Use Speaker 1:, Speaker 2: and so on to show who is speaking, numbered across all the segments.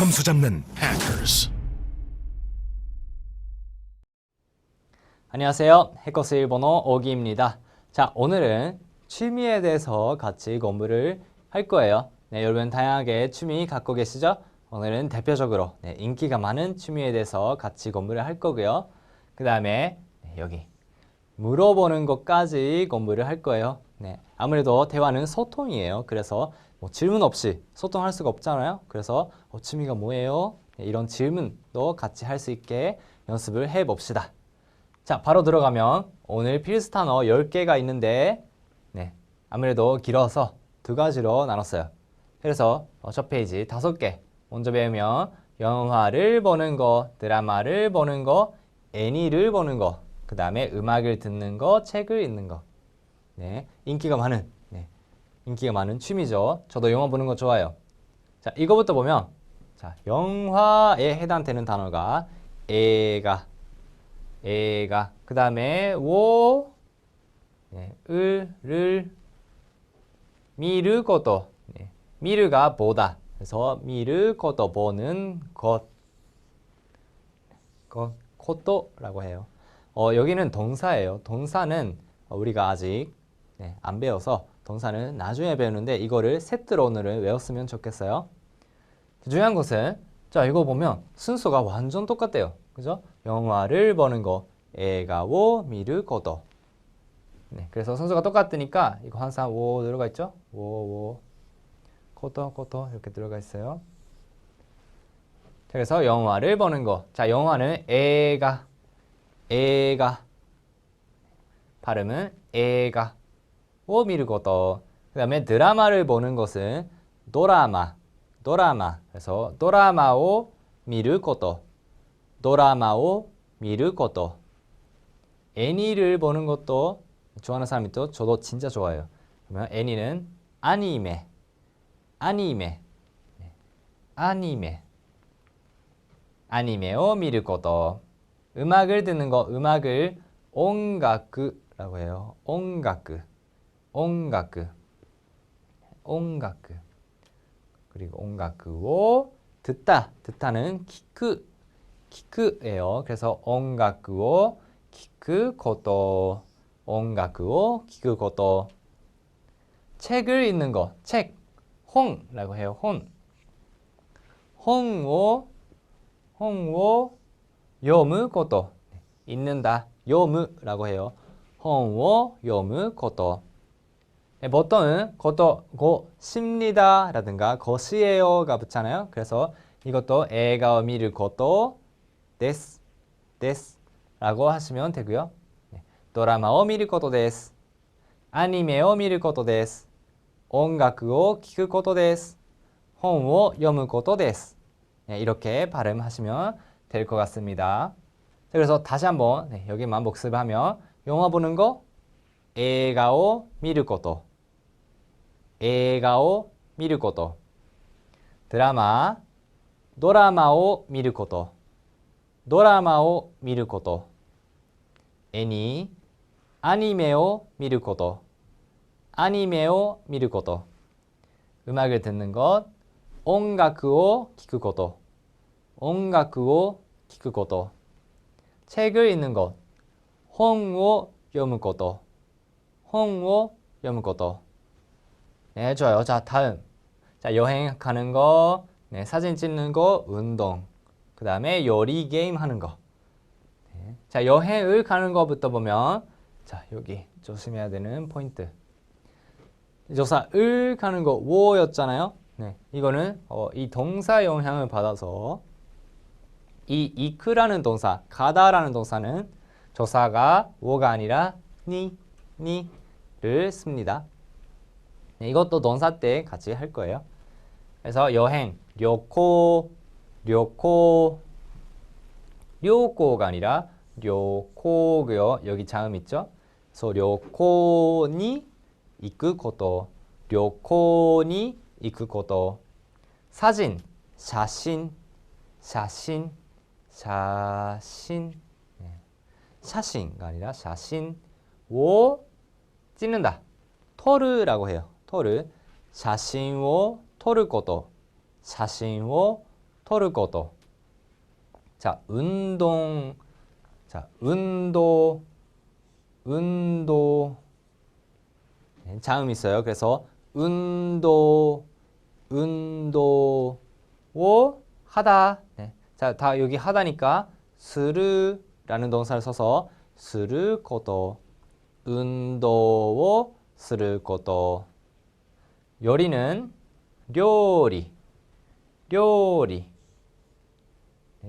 Speaker 1: 점수 잡는 Hackers.
Speaker 2: 안녕하세요. 해커스 일본어 오기입니다. 자, 오늘은 취미에 대해서 같이 공부를 할 거예요. 네, 여러분 다양하게 취미 갖고 계시죠? 오늘은 대표적으로 네, 인기가 많은 취미에 대해서 같이 공부를 할 거고요. 그 다음에 네, 여기 물어보는 것까지 공부를 할 거예요. 네, 아무래도 대화는 소통이에요. 그래서 뭐 질문 없이 소통할 수가 없잖아요. 그래서 어, 취미가 뭐예요? 네, 이런 질문도 같이 할 수 있게 연습을 해 봅시다. 자, 바로 들어가면 오늘 필수 단어 10개가 있는데 네, 아무래도 길어서 두 가지로 나눴어요. 그래서 어, 첫 페이지 다섯 개 먼저 배우면 영화를 보는 거, 드라마를 보는 거, 애니를 보는 거, 그 다음에 음악을 듣는 거, 책을 읽는 거. 네, 인기가 많은, 네, 인기가 많은 취미죠. 저도 영화 보는 거 좋아요. 자, 이거부터 보면, 자, 영화에 해당되는 단어가 애가, 애가, 그 다음에 워, 네, 을, 를, 미르 것도, 네, 미르가 보다. 그래서 미르 것도 보는 것, 것, 것도라고 해요. 어, 여기는 동사예요. 동사는 어, 우리가 아직 네, 안 배워서 동사는 나중에 배우는데 이거를 세트로 오늘은 외웠으면 좋겠어요. 중요한 것은 자 이거 보면 순서가 완전 똑같대요. 그죠? 영화를 보는 거, 애가오 미르 거도. 네, 그래서 순서가 똑같으니까 이거 항상 오 들어가 있죠? 오, 오, 거도, 거도 이렇게 들어가 있어요. 자, 그래서 영화를 보는 거. 자, 영화는 애가, 애가. 발음은 애가. 오 미르 거도. 그 다음에 드라마를 보는 것은 도라마, 도라마. 그래서 도라마오 미르 거도. 도라마오 미르 것도 애니를 보는 것도 좋아하는 사람이 또 저도 진짜 좋아해요. 그러면 애니는 아니메, 아니메, 네. 아니메, 아니메を 미르 것도 음악을 듣는 거, 음악을 온가크라고 해요. 온가크, 온가크 온가크 그리고 온가크오 듣다 듣다는 키크 키크예요. 그래서 온가크오 키크 고도 온가크오 키크 고도 책을 읽는 거, 책, 홍라고 해요, 홍. 홍오, 홍오, 요무 것도, 네, 읽는다, 요무라고 해요. 홍오, 요무 것도. 네, 보통은 것도 고 십니다라든가 것이에요가 붙잖아요. 그래서 이것도 애가 미를 것도 데스 데스 라고 하시면 되고요. 네. 드라마を見ることです. 아니메を見ることです. 音楽を聴くことです. 本を読むことです. 네, 이렇게 발음하시면 될 것 같습니다. 자, 그래서 다시 한번 네, 여기만 복습하면 영화 보는 거 애가오 미를 것도 애가오 미를 것도 드라마 ドラマを見ることドラマを見ること絵にアニメを見ることアニメを見ること음악을듣는것音楽を聴くこと音楽を聴くこと책을읽는 것本を読むこと本を読むこと 네 좋아요 자 다음 자 여행 가는 거 네, 사진 찍는 거, 운동. 그 다음에 요리 게임 하는 거. 네. 자, 여행을 가는 거부터 보면, 자, 여기 조심해야 되는 포인트. 조사 을 가는 거, wo였잖아요. 네, 이거는 어, 이 동사 영향을 받아서 이 이크라는 동사, 가다라는 동사는 조사가 wo가 아니라 니, 니를 씁니다. 네, 이것도 동사 때 같이 할 거예요. 그래서 여행, 료코, 료코, 료코가 아니라 료코고요. 여기 자음 있죠? 그래서 료코니 이끄 것도, 료코니 이끄 것도. 사진, 샤신, 샤신, 샤신, 네. 샤신가 아니라 샤신, 오 찍는다. 토르라고 해요. 토르. 샤신を撮ること写真を 取ること。 자, 운동. 자, 운동. 운동. 네, 자음 있어요. 그래서 운동. 운동. を 하다. 네. 자, 다 여기 하다니까 する 라는 동사를 써서 すること. 운동をすること. 요리는 요리, 요리.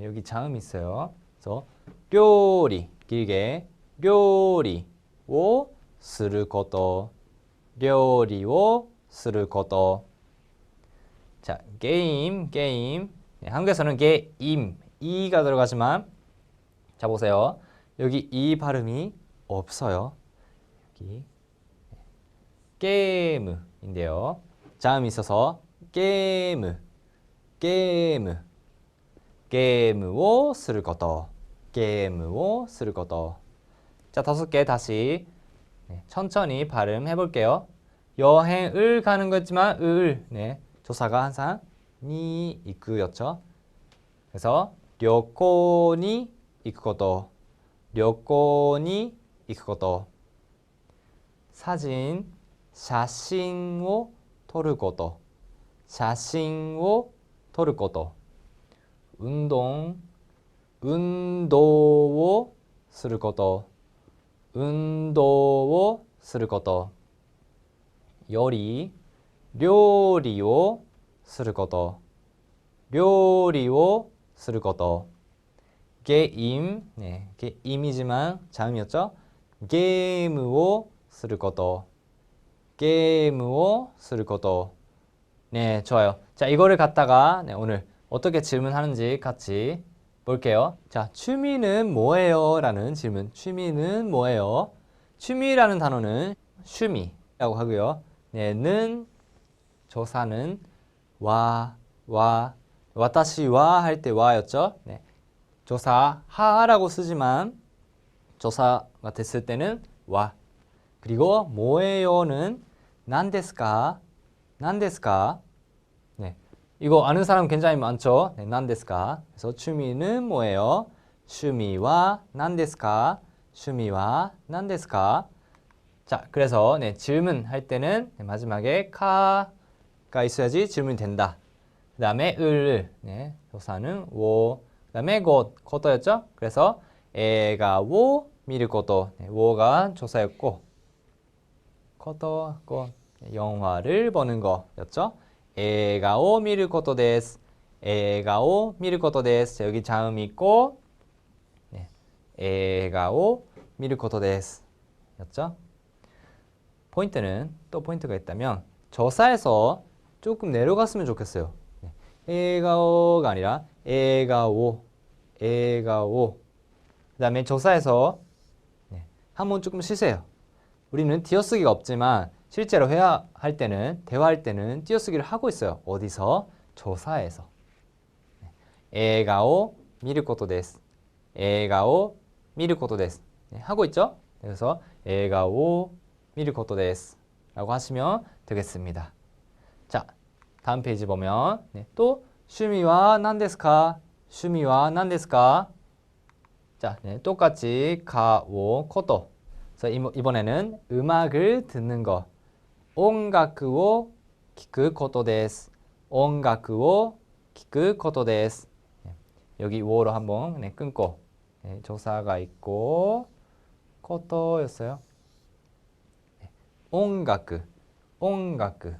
Speaker 2: 여기 자음 있어요. 그래서 요리 길게 요리 오 쓰를 것도 요리 오 쓰를 것도 자 게임 게임. 네, 한국에서는 게임 이가 들어가지만 자 보세요. 여기 이 발음이 없어요. 여기. 네. 게임. 인데요. 자음이 있어서 게임, 게임, 게임을 쓸 것도, 게임을 쓸 것도. 자, 다섯 개 다시 네, 천천히 발음해 볼게요. 여행을 가는 거지만 을 네. 조사가 항상 니 이끄였죠. 그래서 여권이 이끄 것도, 여권이 이끄 것도. 사진 자신을 토를 것도 자신을 토를 것도 운동. 운동을 쓸 것도 운동을 쓸 것도 요리. 요리를 쓸 것도 요리를 쓸 것도 게임. 네, 게임이지만 자음이었죠? 게임을 쓸 것도 と、게임을 すること. 네, 좋아요. 자, 이거를 갖다가 네, 오늘 어떻게 질문하는지 같이 볼게요. 자, 취미는 뭐예요? 라는 질문. 취미는 뭐예요? 취미라는 단어는 취미라고 하고요. 네, 는 조사는 와, 와, 와타시와 할 때 와였죠. 네. 조사 하라고 쓰지만 조사가 됐을 때는 와. 그리고 뭐예요는 난데스까? 난데스까? 네. 이거 아는 사람 굉장히 많죠? 네, 난데스까? 그래서 취미는 뭐예요? 취미와 난데스까? 취미와 난데스까? 자, 그래서 네, 질문 할 때는 네, 마지막에 카가 있어야지 질문이 된다. 그 다음에 을, 네, 조사는 wo, 그 다음에 곧, 곧도였죠? 그래서 애가 wo, 미를 것도, 네, wo가 조사였고, 것도, 곧, 영화를 보는 거였죠. 에가오 미르 것도 데스. 에가오 미르 것도 데스. 여기 자음 있고 네. 에가오 미르 것도 데스. 였죠. 포인트는 또 포인트가 있다면 저사에서 조금 내려갔으면 좋겠어요. 네. 에가오가 아니라 에가오 에가오 그 다음에 저사에서 네. 한번 조금 쉬세요. 우리는 뒤어쓰기가 없지만 실제로 회화할 때는, 대화할 때는 띄어쓰기를 하고 있어요. 어디서? 조사에서. 네. 에가오 미르 것도 데스. 에가오 미르 것도 데스. 네, 하고 있죠? 그래서 에가오 미르 것도 데스. 라고 하시면 되겠습니다. 자, 다음 페이지 보면 네, 또 취미와 난데스카, 취미와 난데스카. 자, 네, 똑같이 가오 코토. 그래서 이번에는 음악을 듣는 것. 音楽を聞くことです。音楽を聞くことです。여기 wo로 한번 네, 끊고 네, 조사가 있고 코토였어요. 네, 音楽, 音楽.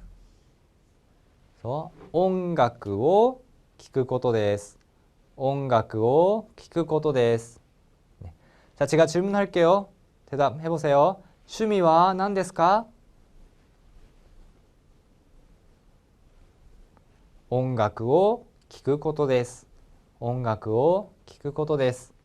Speaker 2: 그래서 音楽を聞くことです. 音楽を聞くことです. 네. 자, 제가 질문할게요. 대답해 보세요. 취미와何ですか? 音楽を聞くことです。音楽を聞くことです。